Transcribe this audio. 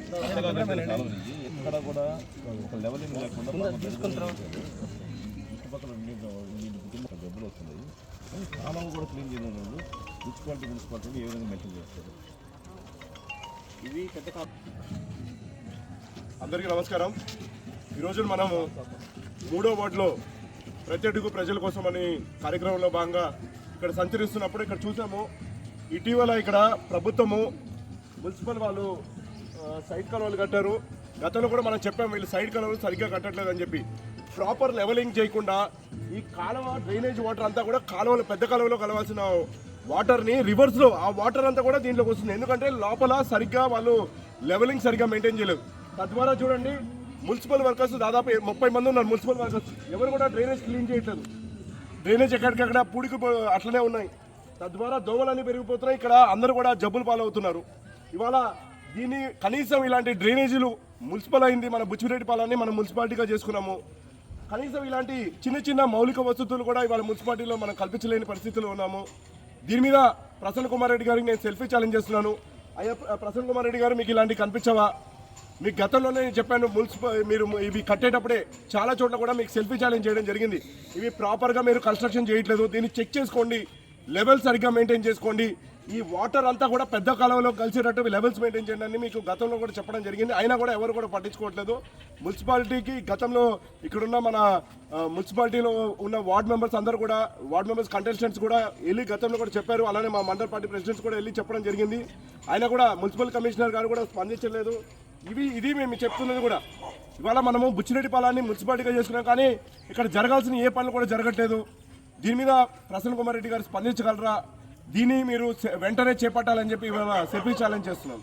ఎక్కడ కూడా ఒక లెవెలింగ్ లేకుండా చుట్టుపక్కల నీళ్ళు వస్తున్నాయి కానీ కాలం కూడా క్లీన్ చేయడం వాళ్ళు మున్సిపాలిటీ మున్సిపాలిటీ ఏ విధంగా మెయింటైన్ చేస్తారు ఇవి పెద్ద అందరికీ నమస్కారం. ఈరోజు మనము మూడో వార్డులో ప్రతి అడుగు ప్రజల కోసం అని కార్యక్రమంలో భాగంగా ఇక్కడ సంచరిస్తున్నప్పుడు ఇక్కడ చూసాము. ఇటీవల ఇక్కడ ప్రభుత్వము మున్సిపల్ వాళ్ళు సైడ్ కలవలు కట్టారు. గతంలో కూడా మనం చెప్పాము వీళ్ళు సైడ్ కలవలు సరిగ్గా కట్టట్లేదు అని చెప్పి. ప్రాపర్ లెవెలింగ్ చేయకుండా ఈ కాలువ డ్రైనేజ్ వాటర్ అంతా కూడా కాలువలు పెద్ద కాలువలో కలవాల్సిన వాటర్ని రివర్స్లో ఆ వాటర్ అంతా కూడా దీంట్లోకి వస్తుంది. ఎందుకంటే లోపల సరిగ్గా వాళ్ళు లెవెలింగ్ సరిగ్గా మెయింటైన్ చేయలేదు. తద్వారా చూడండి మున్సిపల్ వర్కర్స్ దాదాపు ముప్పై మంది ఉన్నారు మున్సిపల్ వర్కర్స్. ఎవరు కూడా డ్రైనేజ్ క్లీన్ చేయట్లేదు. డ్రైనేజ్ ఎక్కడికక్కడ పూడికి అట్లనే ఉన్నాయి. తద్వారా దోమలన్నీ పెరిగిపోతున్నాయి. ఇక్కడ అందరూ కూడా జబ్బులు పాలవుతున్నారు. ఇవాళ దీన్ని కనీసం ఇలాంటి డ్రైనేజీలు మున్సిపల్ అయింది మన బుచ్చిరెడ్డిపాలెన్ని మనం మున్సిపాలిటీగా చేసుకున్నాము. కనీసం ఇలాంటి చిన్న చిన్న మౌలిక వసతులు కూడా ఇవాళ మున్సిపాలిటీలో మనం కల్పించలేని పరిస్థితుల్లో ఉన్నాము. దీని మీద ప్రసన్న కుమార్ రెడ్డి గారికి నేను సెల్ఫీ ఛాలెంజ్ చేస్తున్నాను. అయ్యా ప్రసన్న కుమార్ రెడ్డి గారు మీకు ఇలాంటి కనిపించవా? మీకు గతంలోనే నేను చెప్పాను మున్సిపల్ మీరు ఇవి కట్టేటప్పుడే చాలా చోట్ల కూడా మీకు సెల్ఫీ ఛాలెంజ్ చేయడం జరిగింది. ఇవి ప్రాపర్గా మీరు కన్స్ట్రక్షన్ చేయట్లేదు. దీన్ని చెక్ చేసుకోండి. లెవెల్ సరిగ్గా మెయింటైన్ చేసుకోండి. ఈ వాటర్ అంతా కూడా పెద్ద కాలంలో కలిసేటట్టు లెవెల్స్ మెయింటైన్ చేయండి అని మీకు గతంలో కూడా చెప్పడం జరిగింది. అయినా కూడా ఎవరు కూడా పట్టించుకోవట్లేదు. మున్సిపాలిటీకి గతంలో ఇక్కడున్న మన మున్సిపాలిటీలో ఉన్న వార్డ్ మెంబర్స్ అందరూ కూడా వార్డ్ మెంబర్స్ కంటెస్టెంట్స్ కూడా వెళ్ళి గతంలో కూడా చెప్పారు. అలానే మా మండల పార్టీ ప్రెసిడెంట్స్ కూడా వెళ్ళి చెప్పడం జరిగింది. ఆయన కూడా మున్సిపల్ కమిషనర్ గారు కూడా స్పందించలేదు ఇవి ఇది మేము చెప్తున్నది కూడా. ఇవాళ మనము బుచ్చిరెడ్డిపాలెన్ని మున్సిపాలిటీగా చేసుకున్నాం కానీ ఇక్కడ జరగాల్సిన ఏ పనులు కూడా జరగట్లేదు. దీని మీద ప్రసన్న కుమార్ రెడ్డి గారు స్పందించగలరా? దీన్ని మీరు వెంటనే చేపట్టాలని చెప్పి సెల్ఫీ ఛాలెంజ్ చేస్తున్నాం.